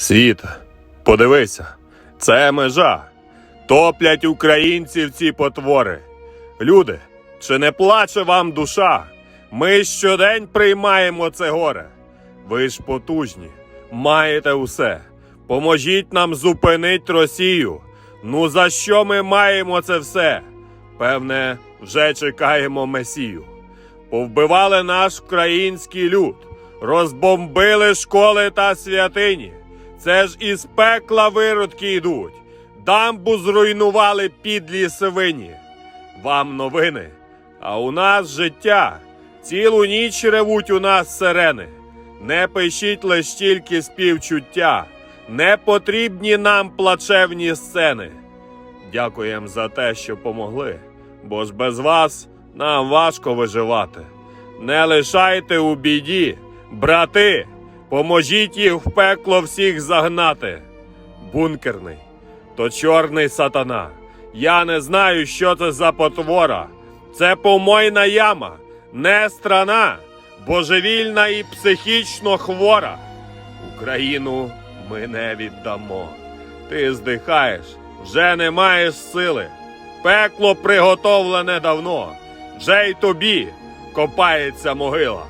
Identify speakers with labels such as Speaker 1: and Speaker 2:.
Speaker 1: Світ, подивися, це межа. Топлять українців ці потвори. Люди, чи не плаче вам душа? Ми щодень приймаємо це горе. Ви ж потужні, маєте усе. Поможіть нам зупинить Росію. Ну за що ми маємо це все? Певне, вже чекаємо Месію. Повбивали наш український люд, розбомбили школи та святині. Це ж із пекла виродки йдуть. Дамбу зруйнували підлі свині. Вам новини, а у нас життя. Цілу ніч ревуть у нас сирени. Не пишіть лиш тільки співчуття. Не потрібні нам плачевні сцени. Дякуємо за те, що помогли, бо ж без вас нам важко виживати. Не лишайте у біді, брати, поможіть їх в пекло всіх загнати. Бункерний, то чорний сатана. Я не знаю, що це за потвора. Це помойна яма, не страна, божевільна і психічно хвора. Україну ми не віддамо. Ти здихаєш, вже не маєш сили. Пекло приготовлене давно, вже й тобі копається могила.